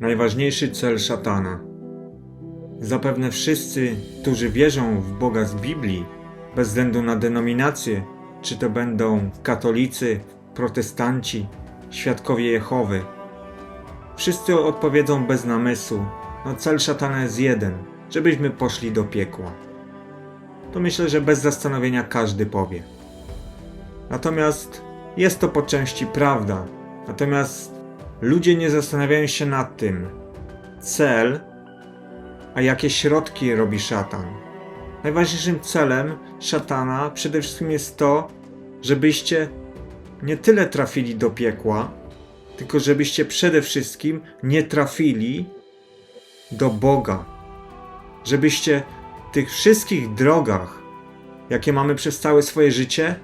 Najważniejszy cel szatana. Zapewne wszyscy, którzy wierzą w Boga z Biblii, bez względu na denominację, czy to będą katolicy, protestanci, świadkowie Jehowy, wszyscy odpowiedzą bez namysłu: No, cel szatana jest jeden, żebyśmy poszli do piekła. To myślę, że bez zastanowienia każdy powie. Natomiast jest to po części prawda. Natomiast ludzie nie zastanawiają się nad tym, cel, a jakie środki robi szatan. Najważniejszym celem szatana przede wszystkim jest to, żebyście nie tyle trafili do piekła, tylko żebyście przede wszystkim nie trafili do Boga. Żebyście w tych wszystkich drogach, jakie mamy przez całe swoje życie,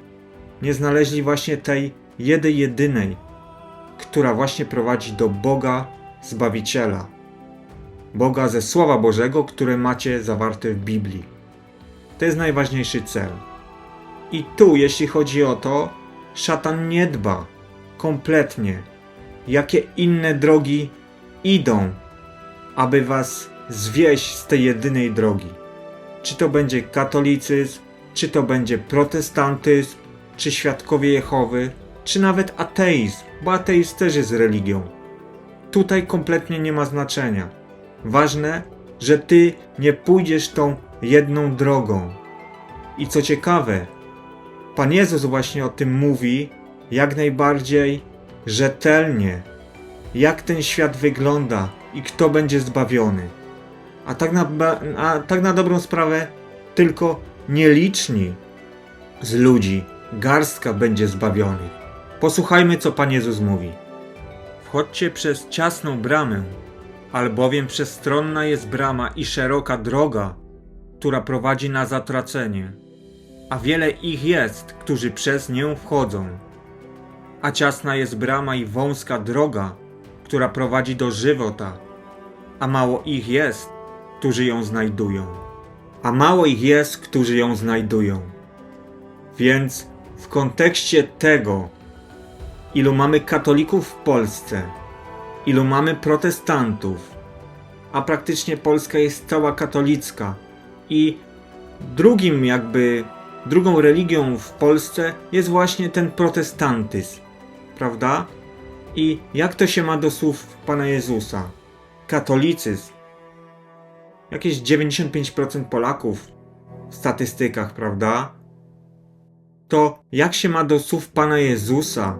nie znaleźli właśnie tej jedy jedynej, która właśnie prowadzi do Boga Zbawiciela. Boga ze Słowa Bożego, które macie zawarte w Biblii. To jest najważniejszy cel. I tu, jeśli chodzi o to, szatan nie dba kompletnie, jakie inne drogi idą, aby was zwieść z tej jedynej drogi. Czy to będzie katolicyzm, czy to będzie protestantyzm, czy świadkowie Jehowy, czy nawet ateizm, bo ateizm też jest religią. Tutaj kompletnie nie ma znaczenia. Ważne, że ty nie pójdziesz tą jedną drogą. I co ciekawe, Pan Jezus właśnie o tym mówi jak najbardziej rzetelnie, jak ten świat wygląda i kto będzie zbawiony. A tak na, a tak na dobrą sprawę, tylko nieliczni z ludzi, garstka będzie zbawionych. Posłuchajmy, co Pan Jezus mówi. Wchodźcie przez ciasną bramę, albowiem przestronna jest brama i szeroka droga, która prowadzi na zatracenie, a wiele ich jest, którzy przez nią wchodzą. A ciasna jest brama i wąska droga, która prowadzi do żywota, a mało ich jest, którzy ją znajdują. A mało ich jest, którzy ją znajdują. Więc w kontekście tego, ilu mamy katolików w Polsce, ilu mamy protestantów, a praktycznie Polska jest cała katolicka i drugim jakby drugą religią w Polsce jest właśnie ten protestantyzm, prawda? I jak to się ma do słów Pana Jezusa? Katolicyzm. Jakieś 95% Polaków w statystykach, prawda? To jak się ma do słów Pana Jezusa,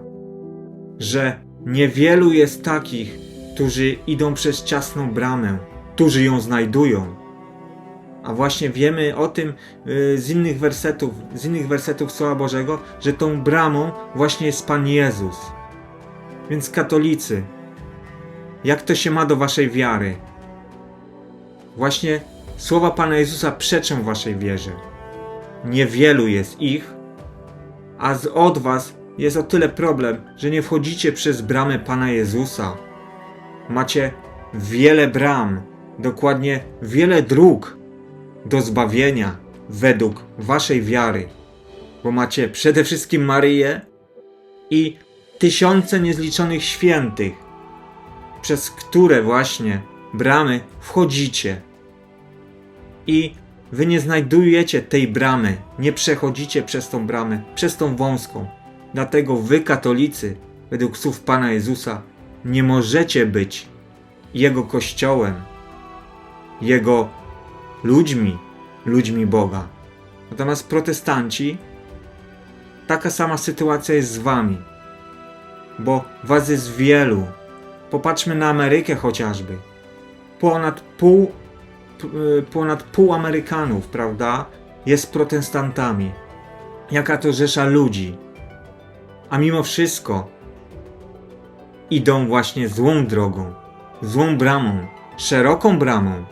że niewielu jest takich, którzy idą przez ciasną bramę, którzy ją znajdują. A właśnie wiemy o tym y, z innych wersetów, z innych wersetów Słowa Bożego, że tą bramą właśnie jest Pan Jezus. Więc katolicy, jak to się ma do waszej wiary? Właśnie słowa Pana Jezusa przeczą waszej wierze. Niewielu jest ich, a z od was jest o tyle problem, że nie wchodzicie przez bramę Pana Jezusa. Macie wiele bram, dokładnie wiele dróg do zbawienia według waszej wiary, bo macie przede wszystkim Maryję i tysiące niezliczonych świętych, przez które właśnie bramy wchodzicie. I wy nie znajdujecie tej bramy, nie przechodzicie przez tą bramę, przez tą wąską. Dlatego wy, katolicy, według słów Pana Jezusa, nie możecie być Jego kościołem, Jego ludźmi, ludźmi Boga. Natomiast protestanci, taka sama sytuacja jest z wami, bo was jest wielu. Popatrzmy na Amerykę chociażby. Ponad pół, y, ponad pół Amerykanów, prawda, jest protestantami. Jaka to rzesza ludzi. A mimo wszystko idą właśnie złą drogą, złą bramą, szeroką bramą.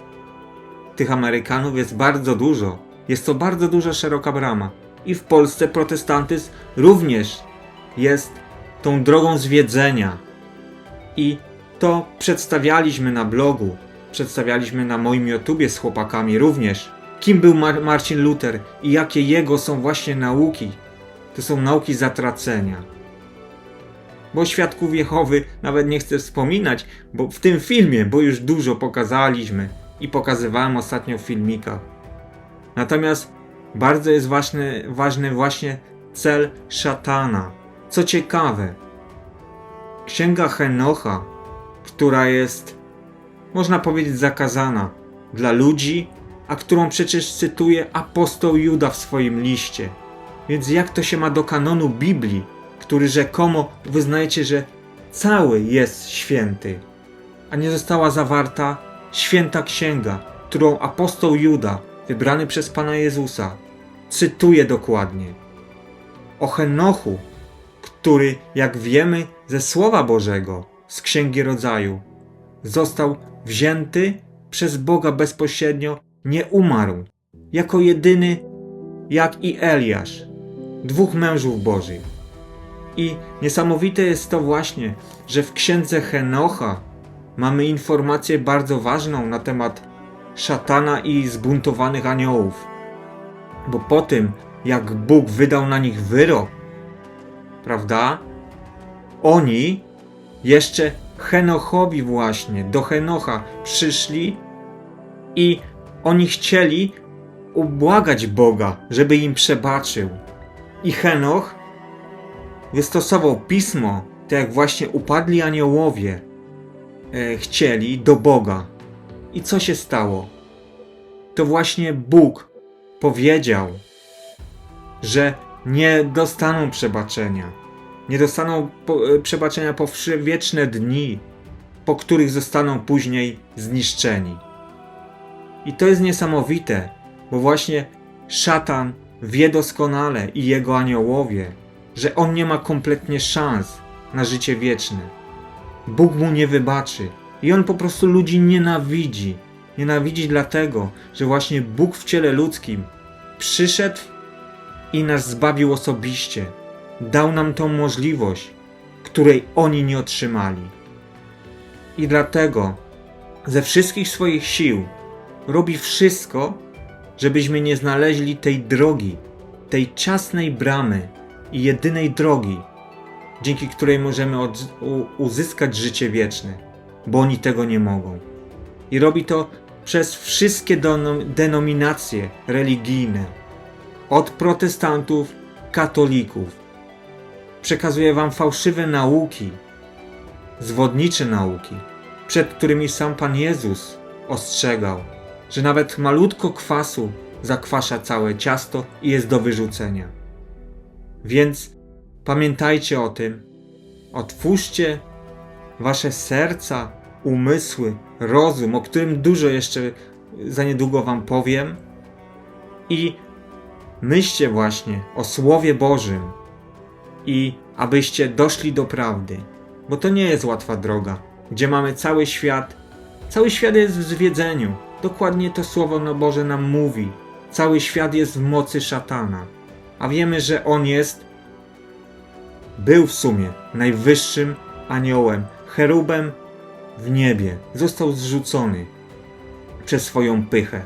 Tych Amerykanów jest bardzo dużo. Jest to bardzo duża, szeroka brama. I w Polsce protestantyzm również jest tą drogą zwiedzenia. I to przedstawialiśmy na blogu, przedstawialiśmy na moim YouTubie z chłopakami również. Kim był Mar- Marcin Luther i jakie jego są właśnie nauki. To są nauki zatracenia. bo świadków Jehowy nawet nie chcę wspominać, bo w tym filmie, bo już dużo pokazaliśmy i pokazywałem ostatnio w filmikach. Natomiast bardzo jest ważny, ważny właśnie cel szatana. Co ciekawe, księga Henocha, która jest, można powiedzieć, zakazana dla ludzi, a którą przecież cytuje apostoł Juda w swoim liście. Więc jak to się ma do kanonu Biblii, który rzekomo wyznajecie, że cały jest święty, a nie została zawarta święta księga, którą apostoł Juda, wybrany przez Pana Jezusa, cytuje dokładnie. O Henochu, który, jak wiemy ze Słowa Bożego, z Księgi Rodzaju, został wzięty przez Boga bezpośrednio, nie umarł, jako jedyny, jak i Eliasz, dwóch mężów Bożych. I niesamowite jest to właśnie, że w księdze Henocha mamy informację bardzo ważną na temat szatana i zbuntowanych aniołów. Bo po tym, jak Bóg wydał na nich wyrok, prawda? Oni jeszcze Henochowi właśnie, do Henocha przyszli i oni chcieli ubłagać Boga, żeby im przebaczył. I Henoch wystosował pismo, tak jak właśnie upadli aniołowie e, chcieli do Boga. I co się stało? To właśnie Bóg powiedział, że nie dostaną przebaczenia. Nie dostaną po, e, przebaczenia po wieczne dni, po których zostaną później zniszczeni. I to jest niesamowite, bo właśnie szatan wie doskonale i jego aniołowie, że on nie ma kompletnie szans na życie wieczne. Bóg mu nie wybaczy i on po prostu ludzi nienawidzi. Nienawidzi dlatego, że właśnie Bóg w ciele ludzkim przyszedł i nas zbawił osobiście. Dał nam tą możliwość, której oni nie otrzymali. I dlatego ze wszystkich swoich sił robi wszystko, żebyśmy nie znaleźli tej drogi, tej ciasnej bramy i jedynej drogi, dzięki której możemy uzyskać życie wieczne, bo oni tego nie mogą. I robi to przez wszystkie denominacje religijne, od protestantów, katolików. Przekazuje wam fałszywe nauki, zwodnicze nauki, przed którymi sam Pan Jezus ostrzegał, że nawet malutko kwasu zakwasza całe ciasto i jest do wyrzucenia. Więc pamiętajcie o tym, otwórzcie wasze serca, umysły, rozum, o którym dużo jeszcze za niedługo wam powiem i myślcie właśnie o Słowie Bożym i abyście doszli do prawdy, bo to nie jest łatwa droga, gdzie mamy cały świat, cały świat jest w zwiedzeniu, dokładnie to Słowo no Boże nam mówi, cały świat jest w mocy szatana, a wiemy, że on jest, był w sumie najwyższym aniołem, cherubem w niebie, został zrzucony przez swoją pychę.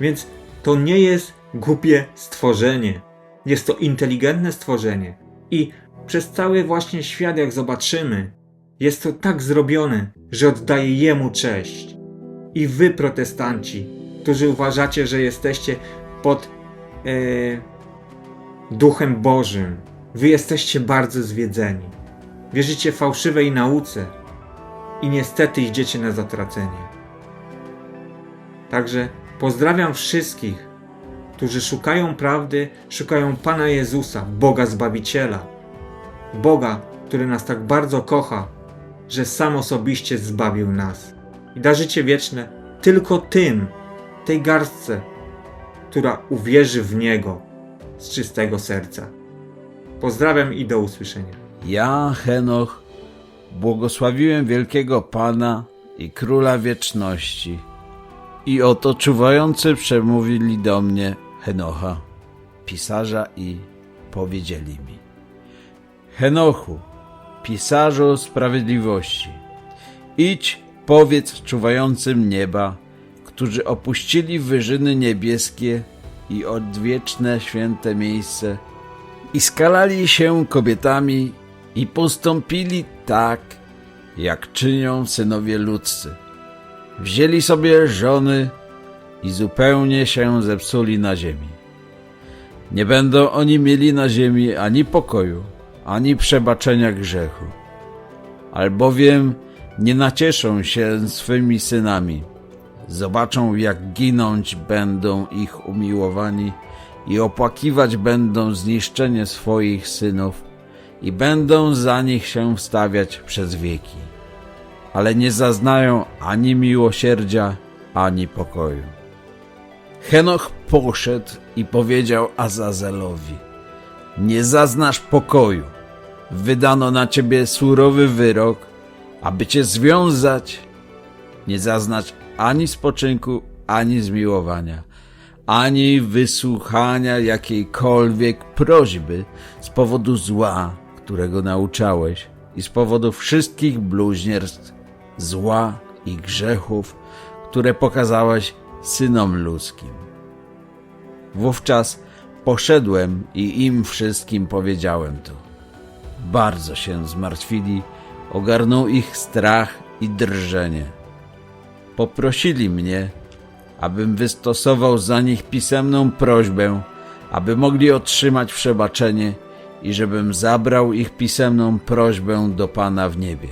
Więc to nie jest głupie stworzenie. Jest to inteligentne stworzenie. I przez cały właśnie świat, jak zobaczymy, jest to tak zrobione, że oddaje Jemu cześć. I wy, protestanci, którzy uważacie, że jesteście pod e, Duchem Bożym, wy jesteście bardzo zwiedzeni. Wierzycie fałszywej nauce i niestety idziecie na zatracenie. Także pozdrawiam wszystkich, którzy szukają prawdy, szukają Pana Jezusa, Boga Zbawiciela. Boga, który nas tak bardzo kocha, że sam osobiście zbawił nas. I da życie wieczne tylko tym, tej garstce, która uwierzy w Niego z czystego serca. Pozdrawiam i do usłyszenia. Ja, Henoch, błogosławiłem wielkiego Pana i Króla Wieczności. I oto czuwający przemówili do mnie Henocha, pisarza i powiedzieli mi. Henochu, pisarzu sprawiedliwości, idź, powiedz czuwającym nieba, którzy opuścili wyżyny niebieskie i odwieczne święte miejsce i skalali się kobietami i postąpili tak, jak czynią synowie ludzcy. Wzięli sobie żony i zupełnie się zepsuli na ziemi. Nie będą oni mieli na ziemi ani pokoju, ani przebaczenia grzechu, albowiem nie nacieszą się swymi synami. Zobaczą, jak ginąć będą ich umiłowani i opłakiwać będą zniszczenie swoich synów i będą za nich się wstawiać przez wieki. Ale nie zaznają ani miłosierdzia, ani pokoju. Henoch poszedł i powiedział Azazelowi: Nie zaznasz pokoju. Wydano na ciebie surowy wyrok, aby cię związać. Nie zaznacz ani spoczynku, ani zmiłowania, ani wysłuchania jakiejkolwiek prośby z powodu zła, którego nauczałeś, i z powodu wszystkich bluźnierstw, zła i grzechów, które pokazałeś synom ludzkim. Wówczas poszedłem i im wszystkim powiedziałem to. Bardzo się zmartwili, ogarnął ich strach i drżenie. Poprosili mnie, abym wystosował za nich pisemną prośbę, aby mogli otrzymać przebaczenie i żebym zabrał ich pisemną prośbę do Pana w niebie.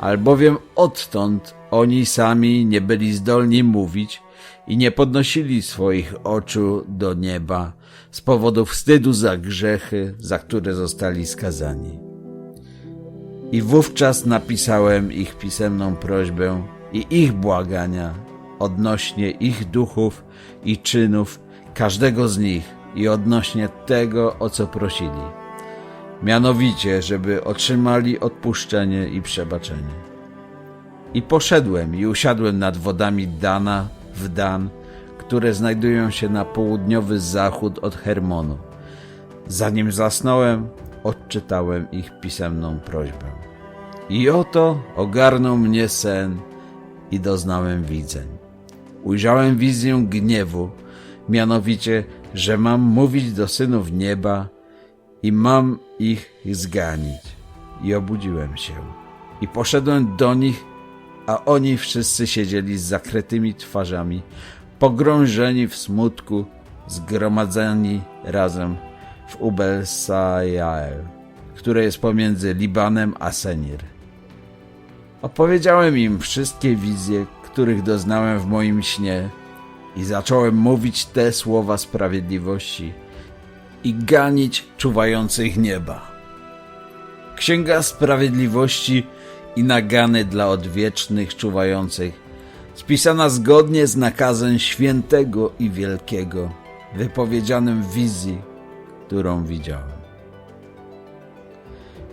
Albowiem odtąd oni sami nie byli zdolni mówić i nie podnosili swoich oczu do nieba z powodu wstydu za grzechy, za które zostali skazani. I wówczas napisałem ich pisemną prośbę i ich błagania odnośnie ich duchów i czynów każdego z nich i odnośnie tego, o co prosili. Mianowicie, żeby otrzymali odpuszczenie i przebaczenie. I poszedłem i usiadłem nad wodami Dana w Dan, które znajdują się na południowy zachód od Hermonu. Zanim zasnąłem, odczytałem ich pisemną prośbę. I oto ogarnął mnie sen i doznałem widzeń. Ujrzałem wizję gniewu, mianowicie, że mam mówić do synów nieba i mam ich zganić. I obudziłem się. I poszedłem do nich, a oni wszyscy siedzieli z zakrytymi twarzami, pogrążeni w smutku, zgromadzeni razem w Ubel Sajael, które jest pomiędzy Libanem a Senir. Opowiedziałem im wszystkie wizje, których doznałem w moim śnie i zacząłem mówić te słowa sprawiedliwości i ganić czuwających nieba. Księga Sprawiedliwości i nagany dla odwiecznych czuwających, spisana zgodnie z nakazem świętego i wielkiego, wypowiedzianym w wizji, którą widziałem.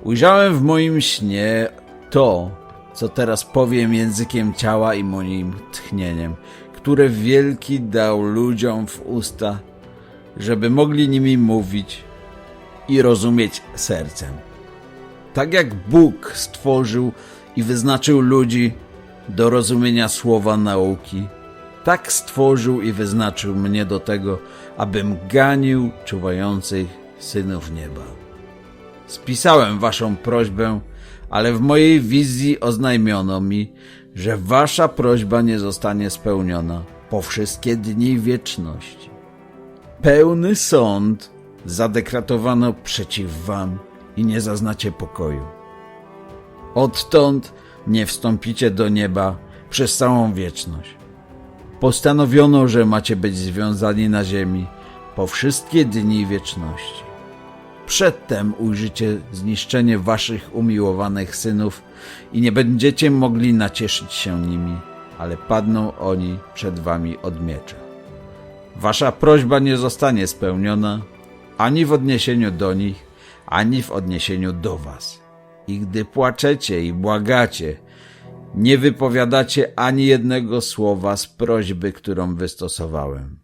Ujrzałem w moim śnie to, co teraz powiem językiem ciała i moim tchnieniem, które wielki dał ludziom w usta, żeby mogli nimi mówić i rozumieć sercem. Tak jak Bóg stworzył i wyznaczył ludzi do rozumienia słowa nauki, tak stworzył i wyznaczył mnie do tego, abym ganił czuwających synów nieba. Spisałem waszą prośbę, ale w mojej wizji oznajmiono mi, że wasza prośba nie zostanie spełniona po wszystkie dni wieczności. Pełny sąd zadekretowano przeciw wam i nie zaznacie pokoju. Odtąd nie wstąpicie do nieba przez całą wieczność. Postanowiono, że macie być związani na ziemi po wszystkie dni wieczności. Przedtem ujrzycie zniszczenie waszych umiłowanych synów i nie będziecie mogli nacieszyć się nimi, ale padną oni przed wami od miecza. Wasza prośba nie zostanie spełniona ani w odniesieniu do nich, ani w odniesieniu do was. I gdy płaczecie i błagacie, nie wypowiadacie ani jednego słowa z prośby, którą wystosowałem.